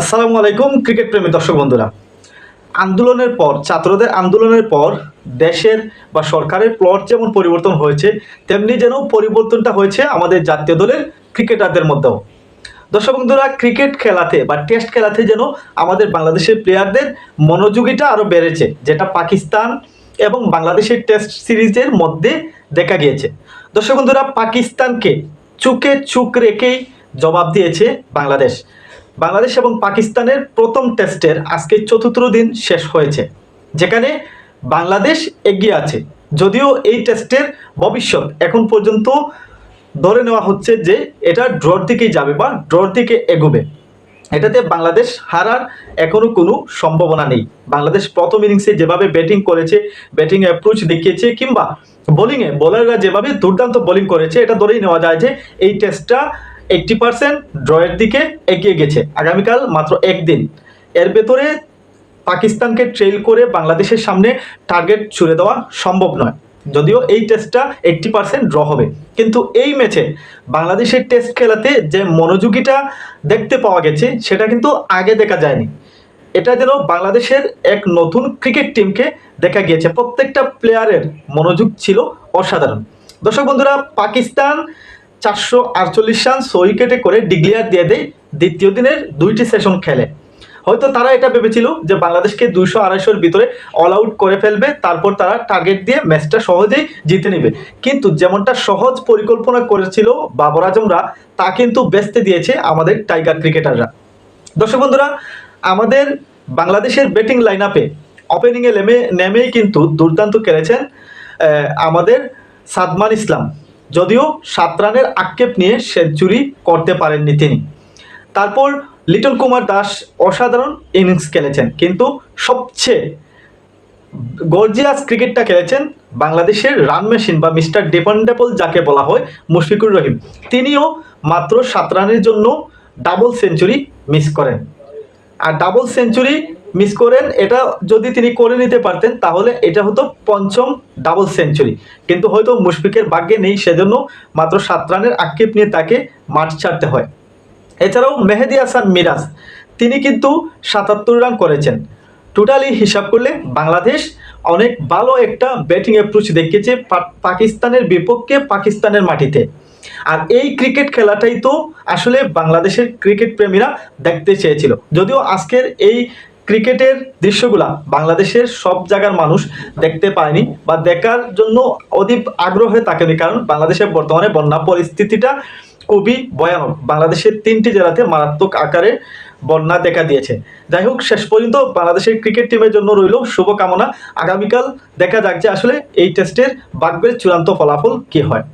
আসসালামু আলাইকুম, ক্রিকেট প্রেমী দর্শক বন্ধুরা। আন্দোলনের পর, ছাত্রদের আন্দোলনের পর, দেশের বা সরকারের প্লট যেমন পরিবর্তন হয়েছে, তেমনি যেন পরিবর্তনটা হয়েছে আমাদের জাতীয় দলের ক্রিকেটারদের মধ্যেও। দর্শক বন্ধুরা, ক্রিকেট খেলাতে বা টেস্ট খেলাতে যেন আমাদের বাংলাদেশের প্লেয়ারদের মনোযোগীটা আরও বেড়েছে, যেটা পাকিস্তান এবং বাংলাদেশের টেস্ট সিরিজের মধ্যে দেখা গিয়েছে। দর্শক বন্ধুরা, পাকিস্তানকে চুকে চুক রেখেই জবাব দিয়েছে বাংলাদেশ। বাংলাদেশ এবং পাকিস্তানের প্রথম টেস্টের আজকে চতুর্থ দিন শেষ হয়েছে, যেখানে বাংলাদেশ এগিয়ে আছে। যদিও এই টেস্টের ভবিষ্যৎ এখন পর্যন্ত ধরে নেওয়া হচ্ছে যে এটা ড্রর দিকেই যাবে বা ড্রর দিকে এগোবে। এটাতে বাংলাদেশ হারার এখনও কোনো সম্ভাবনা নেই। বাংলাদেশ প্রথম ইনিংসে যেভাবে ব্যাটিং করেছে, ব্যাটিং অ্যাপ্রোচ দেখিয়েছে, কিংবা বোলিংয়ে বোলাররা যেভাবে দুর্দান্ত বোলিং করেছে, এটা ধরেই নেওয়া যায় যে এই টেস্টটা এইট্টি পার্সেন্ট ড্রয়ের দিকে এগিয়ে গেছে। আগামীকাল মাত্র একদিন। এর ভেতরে পাকিস্তানকে ট্রেল করে বাংলাদেশের সামনে টার্গেট ছুড়ে দেওয়া সম্ভব নয়। যদিও এই টেস্টটা এইট্টি পার্সেন্ট ড্র হবে। কিন্তু এই ম্যাচে বাংলাদেশের টেস্ট খেলাতে যে মনোযোগীটা দেখতে পাওয়া গেছে, সেটা কিন্তু আগে দেখা যায়নি। এটা যেন বাংলাদেশের এক নতুন ক্রিকেট টিমকে দেখা গিয়েছে। প্রত্যেকটা প্লেয়ারের মনোযোগ ছিল অসাধারণ। দর্শক বন্ধুরা, পাকিস্তান চারশো আটচল্লিশ রান ছয় উইকেটে করে ডিক্লিয়ার দিয়ে দেয় দ্বিতীয় দিনের দুইটি সেশন খেলে। হয়তো তারা এটা ভেবেছিল যে বাংলাদেশকে দুইশো আড়াইশোর ভিতরে অল আউট করে ফেলবে, তারপর তারা টার্গেট দিয়ে ম্যাচটা সহজেই জিতে নেবে। কিন্তু যেমনটা সহজ পরিকল্পনা করেছিল বাবর আজমরা, তা কিন্তু বেচতে দিয়েছে আমাদের টাইগার ক্রিকেটাররা দর্শক বন্ধুরা, আমাদের বাংলাদেশের ব্যাটিং লাইন আপে ওপেনিংয়ে নেমে নেমেই কিন্তু দুর্দান্ত খেলেছেন আমাদের সাদমান ইসলাম। যদিও সাত রানের আক্ষেপ নিয়ে সেঞ্চুরি করতে পারেননি তিনি। তারপর লিটন কুমার দাস অসাধারণ ইনিংস খেলেছেন, কিন্তু সবচেয়ে গর্জিয়াস ক্রিকেটটা খেলেছেন বাংলাদেশের রান মেশিন বা মিস্টার ডিপেন্ডেবল যাকে বলা হয় মুশফিকুর রহিম। তিনিও মাত্র সাত রানের জন্য ডাবল সেঞ্চুরি মিস করেন। আর ডাবল সেঞ্চুরি মিস করেন, এটা যদি তিনি করে নিতে পারতেন, তাহলে এটা হতো পঞ্চম ডাবল সেঞ্চুরি কিন্তু হয়তো মুশফিকের ভাগ্যে নেই, সেজন্য মাত্র সাত রানের আক্ষেপ নিয়ে তাকে মাঠ ছাড়তে হয়। এছাড়াও মেহেদি হাসান মিরাজ, তিনি কিন্তু সাতাত্তর রান করেছেন। টোটালি হিসাব করলে বাংলাদেশ অনেক ভালো একটা ব্যাটিং অ্যাপ্রোচ দেখিয়েছে পাকিস্তানের বিপক্ষে পাকিস্তানের মাটিতে। আর এই ক্রিকেট খেলাটাই তো আসলে বাংলাদেশের ক্রিকেট প্রেমীরা দেখতে চেয়েছিল। যদিও আজকের এই ক্রিকেটের দৃশ্যগুলা বাংলাদেশের সব জায়গার মানুষ দেখতে পায়নি বা দেখার জন্য অধিক আগ্রহে থাকেনি, কারণ বাংলাদেশের বর্তমানে বন্যা পরিস্থিতিটা খুবই ভয়ানক। বাংলাদেশের তিনটি জেলাতে মারাত্মক আকারে বন্যা দেখা দিয়েছে। যাই হোক, শেষ পর্যন্ত বাংলাদেশের ক্রিকেট টিমের জন্য রইল শুভকামনা। আগামীকাল দেখা যাক যে আসলে এই টেস্টের ভাগ্যের চূড়ান্ত ফলাফল কি হয়।